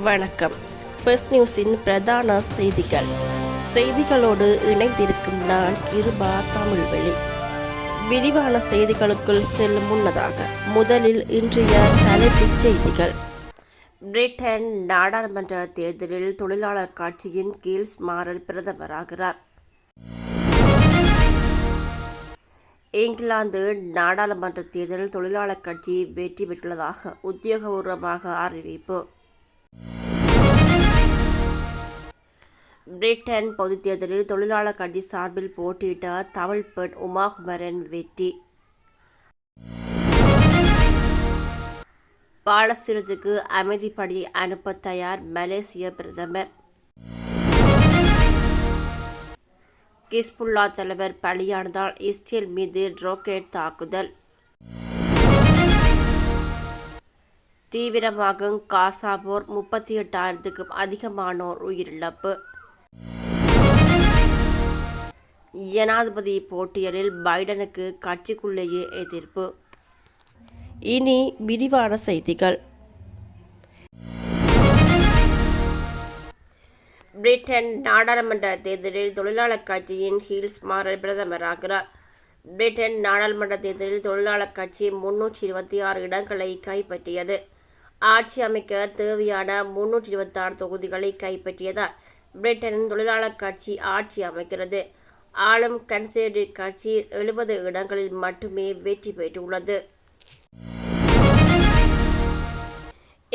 வணக்கம். ஃபர்ஸ்ட் நியூஸின் பிரதான செய்திகள். செய்திகளோடு இணைந்திருக்கும் நான் கிருபா தமிழ்வெளி. விரிவான செய்திகளுக்குள் செல்லும் முன்னதாக முதலில் இன்றைய தலைப்புச் செய்திகள். பிரிட்டன் நாடாளுமன்ற தேர்தலில் தொழிலாளர் கட்சியின் கீழ் மாறல் பிரதமராகிறார். இங்கிலாந்து நாடாளுமன்ற தேர்தலில் தொழிலாளர் கட்சி வெற்றி பெற்றுள்ளதாக உத்தியோகபூர்வமாக அறிவிப்பு. பிரிட்டன் பொதுத் தேர்தலில் தொழிலாளர் கட்சி சார்பில் போட்டியிட்ட தமிழ் பெண் உமாகுமரன் வெற்றி. பாலஸ்தீனத்துக்கு அமைதிப்படியை அனுப்ப தயார் மலேசிய பிரதமர். கிஸ்புல்லா தலைவர் பலியானதால் இஸ்ரேல் மீது ராக்கெட் தாக்குதல். தீவிரமாகும் காசா போர் முப்பத்தி எட்டாயிரத்துக்கும் அதிகமானோர் உயிரிழப்பு. ஜனாதிபதி போட்டியலில் பைடனுக்கு கட்சிக்குள்ளேயே எதிர்ப்பு. இனி விரிவான செய்திகள். பிரிட்டன் நாடாளுமன்ற தேர்தலில் தொழிலாளர் கட்சியின் ஹீல்ஸ் மாறல் பிரதமராகிறார் பிரிட்டன் நாடாளுமன்ற தேர்தலில் தொழிலாளர் கட்சி முன்னூற்றி இருபத்தி ஆறு இடங்களை கைப்பற்றியது. ஆட்சி அமைக்க தேவையான முன்னூற்றி இருபத்தாறு தொகுதிகளை கைப்பற்றியதால் பிரிட்டனின் தொழிலாளர் கட்சி ஆட்சி அமைக்கிறது. ஆளும் கன்சர்வேட்டிவ் கட்சி எழுபது இடங்களில் மட்டுமே வெற்றி பெற்றுள்ளது.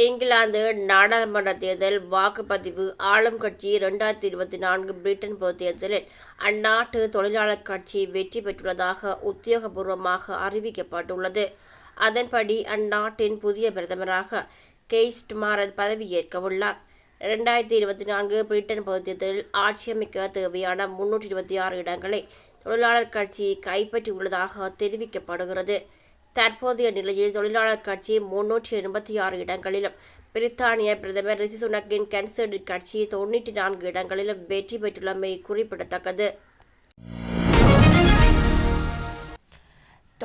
இங்கிலாந்து நாடாளுமன்ற தேர்தல் வாக்குப்பதிவு ஆளும் கட்சி இரண்டாயிரத்தி இருபத்தி நான்கு பிரிட்டன் பொது தேர்தலில் அந்நாட்டு தொழிலாளர் கட்சி வெற்றி பெற்றுள்ளதாக உத்தியோகபூர்வமாக அறிவிக்கப்பட்டுள்ளது. அதன்படி அந்நாட்டின் புதிய பிரதமராக கெய்ஸ்ட் மாரன் பதவியேற்க உள்ளார் ரெண்டாயிரத்தி இருபத்தி நான்கு பிரிட்டன் பொது ஆட்சியமைக்க தேவையான முன்னூற்றி இருபத்தி ஆறு இடங்களை தொழிலாளர் கட்சி கைப்பற்றியுள்ளதாக தெரிவிக்கப்படுகிறது. தற்போதைய நிலையில் தொழிலாளர் கட்சி முன்னூற்றி எண்பத்தி ஆறு இடங்களிலும் பிரித்தானிய பிரதமர் ரிஷி சுனக்கின் கன்சர்வேட்டிவ் கட்சி தொன்னூற்றி நான்கு இடங்களிலும் வெற்றி பெற்றுள்ளமை குறிப்பிடத்தக்கது.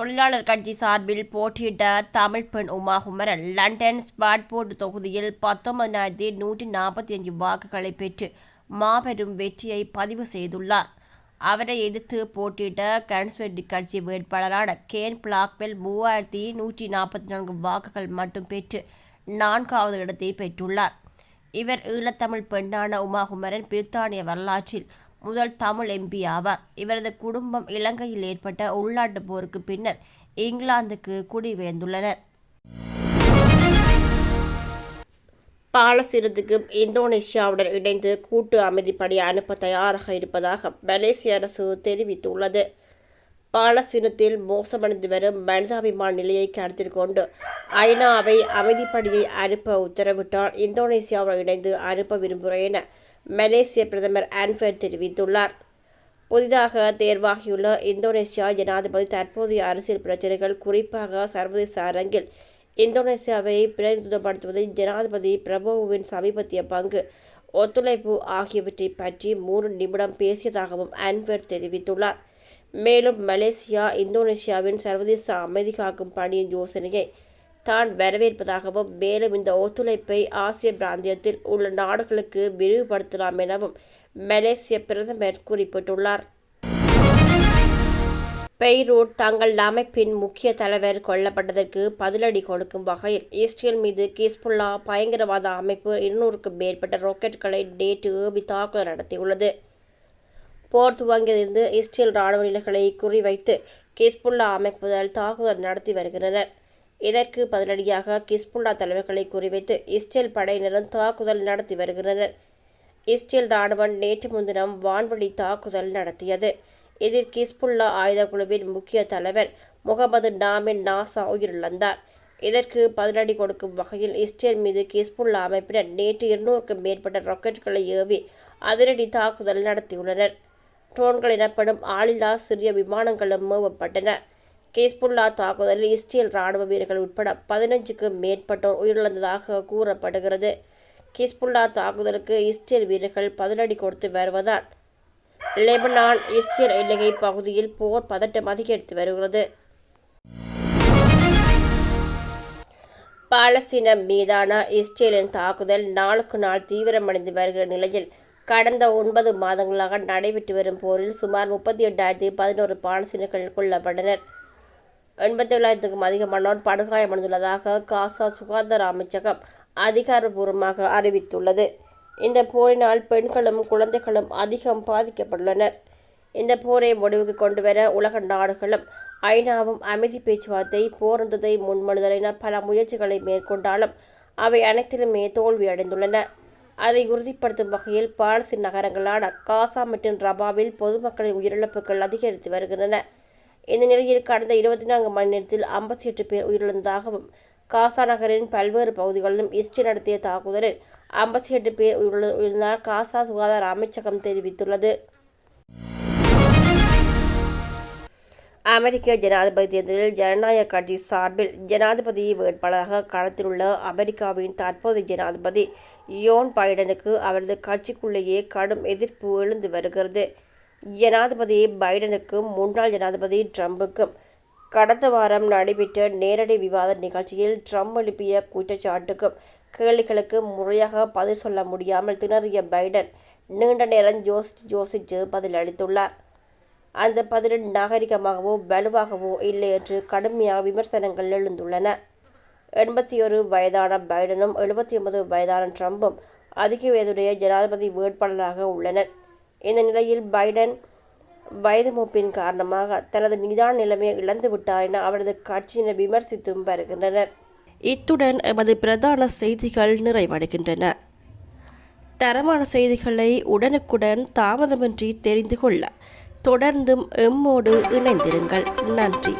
தொழிலாளர் கட்சி சார்பில் போட்டியிட்ட தமிழ் பெண் உமா குமரன் லண்டன் ஸ்பாட்போர்ட் தொகுதியில் பத்தொன்பதாயிரத்தி நூற்றி நாற்பத்தி அஞ்சு வாக்குகளை பெற்று மாபெரும் வெற்றியை பதிவு செய்துள்ளார். அவரை எதிர்த்து போட்டியிட்ட கன்சர்வேட்டிவ் கட்சி வேட்பாளரான கேன் பிளாக்வெல் மூவாயிரத்தி நூற்றி நாற்பத்தி நான்கு வாக்குகள் மட்டும் பெற்று நான்காவது இடத்தை பெற்றுள்ளார். இவர் ஈழத்தமிழ் பெண்ணான உமாகுமரன் பிரித்தானிய வரலாற்றில் முதல் தமிழ் எம்பி ஆவார். இவரது குடும்பம் இலங்கையில் ஏற்பட்ட உள்நாட்டு போருக்கு பின்னர் இங்கிலாந்துக்கு குடிபெயர்ந்துள்ளனர். பாலஸ்தீனத்துக்கு இந்தோனேஷியாவுடன் இணைந்து கூட்டு அமைதிப்படி அனுப்ப தயாராக இருப்பதாக மலேசிய அரசு தெரிவித்துள்ளது. பாலஸ்தீனத்தில் மோசமடைந்து வரும் மனிதாபிமான நிலையை கருத்தில் கொண்டு ஐநாவை அமைதிப்படியை அனுப்ப உத்தரவிட்டால் இந்தோனேசியாவுடன் இணைந்து அனுப்ப விரும்புகிறேன் என மலேசிய பிரதமர் அன்வர் தெரிவித்துள்ளார். புதிதாக தேர்வாகியுள்ள இந்தோனேசியா ஜனாதிபதி தற்போதைய அரசியல் பிரச்சனைகள் குறிப்பாக சர்வதேச அரங்கில் இந்தோனேசியாவை பிரதிநிதித்துவப்படுத்துவதில் ஜனாதிபதி பிரபோவின் சமீபத்திய பங்கு ஒத்துழைப்பு ஆகியவற்றை பற்றி மூன்று நிமிடம் பேசியதாகவும் அன்வர் தெரிவித்துள்ளார். மேலும் மலேசியா இந்தோனேசியாவின் சர்வதேச அமைதி காக்கும் பணியின் யோசனையை தான் வரவேற்பதாகவும் மேலும் இந்த ஒத்துழைப்பை ஆசிய பிராந்தியத்தில் உள்ள நாடுகளுக்கு விரிவுபடுத்தலாம் எனவும் மலேசிய பிரதமர் குறிப்பிட்டுள்ளார். பெய்ரூட் தங்கள் அமைப்பின் முக்கிய தலைவர் கொல்லப்பட்டதற்கு பதிலடி கொடுக்கும் வகையில் இஸ்ரேல் மீது கிஸ்புல்லா பயங்கரவாத அமைப்பு இருநூறுக்கும் மேற்பட்ட ராக்கெட்டுகளை நேற்று ஏவி தாக்குதல் நடத்தியுள்ளது. போர் துவங்கியதிலிருந்து இஸ்ரேல் ராணுவ நிலைகளை குறிவைத்து கிஸ்புல்லா அமைப்புகள் தாக்குதல் நடத்தி வருகின்றனர். இதற்கு பதிலடியாக கிஸ்புல்லா தலைவர்களை குறிவைத்து இஸ்ரேல் படையினரும் தாக்குதல் நடத்தி வருகின்றனர். இஸ்ரேல் ராணுவம் நேற்று முன்தினம் வான்வழி தாக்குதல் நடத்தியது. இதில் கிஸ்புல்லா ஆயுத குழுவின் முக்கிய தலைவர் முகமது நாமின் நாசா உயிரிழந்தார். இதற்கு பதிலடி கொடுக்கும் வகையில் இஸ்ரேல் மீது கிஸ்புல்லா அமைப்பினர் நேற்று இருநூறுக்கும் மேற்பட்ட ராக்கெட்டுகளை ஏவி அதிரடி தாக்குதல் நடத்தியுள்ளனர். ட்ரோன்கள் எனப்படும் ஆளில்லா சிறிய விமானங்களும் மேவப்பட்டன. கிஸ்புல்லா தாக்குதலில் இஸ்ரேல் ராணுவ வீரர்கள் உட்பட பதினஞ்சுக்கும் மேற்பட்டோர் உயிரிழந்ததாக கூறப்படுகிறது. கிஸ்புல்லா தாக்குதலுக்கு இஸ்ரேல் வீரர்கள் பதிலடி கொடுத்து வருவதால் லெபனான் இஸ்ரேல் எல்லை பகுதியில் போர் பதட்டம் அதிகரித்து வருகிறது. பாலஸ்தீனம் மீதான இஸ்ரேலின் தாக்குதல் நாளுக்கு நாள் தீவிரமடைந்து வருகிற நிலையில் கடந்த ஒன்பது மாதங்களாக நடைபெற்று வரும் போரில் சுமார் முப்பத்தி எட்டாயிரத்தி பதினோரு பாலஸ்தீனர்கள் கொல்லப்பட்டனர். எண்பத்தி தொள்ளாயிரத்துக்கும் அதிகமானோர் படுகாயமடைந்துள்ளதாக காசா சுகாதார அமைச்சகம் அதிகாரபூர்வமாக அறிவித்துள்ளது. இந்த போரினால் பெண்களும் குழந்தைகளும் அதிகம் பாதிக்கப்பட்டுள்ளனர். இந்த போரை முடிவுக்கு கொண்டுவர உலக நாடுகளும் ஐநாவும் அமைதி பேச்சுவார்த்தை போர்ந்ததை முன்மொழிதல் என பல முயற்சிகளை மேற்கொண்டாலும் அவை அனைத்திலுமே தோல்வியடைந்துள்ளன. அதை உறுதிப்படுத்தும் வகையில் பாலஸ்தீன் நகரங்களான காசா மற்றும் ரபாவில் பொதுமக்களின் உயிரிழப்புகள் அதிகரித்து வருகின்றன. இந்த நிலையில் கடந்த இருபத்தி நான்கு மணி நேரத்தில் ஐம்பத்தி எட்டு பேர் உயிரிழந்ததாகவும் காசா நகரின் பல்வேறு பகுதிகளிலும் இஸ்ரேல் நடத்திய தாக்குதலில் ஐம்பத்தி எட்டு பேர் உயிரிழந்ததாக காசா சுகாதார அமைச்சகம் தெரிவித்துள்ளது. அமெரிக்க ஜனாதிபதி தேர்தலில் ஜனநாயக கட்சி சார்பில் ஜனாதிபதி வேட்பாளராக களத்தில் உள்ள அமெரிக்காவின் தற்போதைய ஜனாதிபதி யோன் பைடனுக்கு அவரது கட்சிக்குள்ளேயே கடும் எதிர்ப்பு எழுந்து வருகிறது. ஜனாதிபதி பைடனுக்கும் முன்னாள் ஜனாதிபதி ட்ரம்புக்கும் கடந்த வாரம் நடைபெற்ற நேரடி விவாத நிகழ்ச்சியில் ட்ரம்ப் எழுப்பிய குற்றச்சாட்டுக்கும் கேள்விகளுக்கு முறையாக பதில் சொல்ல முடியாமல் திணறிய பைடன் நீண்ட நேரம் யோசித்து யோசித்து பதில் அளித்துள்ளார். அந்த பதில் நாகரிகமாகவோ வலுவாகவோ இல்லை என்று கடுமையாக விமர்சனங்கள் எழுந்துள்ளன. எண்பத்தி ஒரு வயதான பைடனும் எழுபத்தி ஒன்பது வயதான ட்ரம்பும் அதிக வயதுடைய ஜனாதிபதி வேட்பாளராக உள்ளனர். இந்த நிலையில் பைடன் வயது மூப்பின் காரணமாக தனது நிதான நிலைமையை இழந்து விட்டார் என அவரது கட்சியினர் விமர்சித்தும் வருகின்றனர். இத்துடன் எமது பிரதான செய்திகள் நிறைவடைகின்றன. தரமான செய்திகளை உடனுக்குடன் தாமதமின்றி தெரிந்து கொள்ள தொடர்ந்தும் எம்மோடு இணைந்திருங்கள். நன்றி.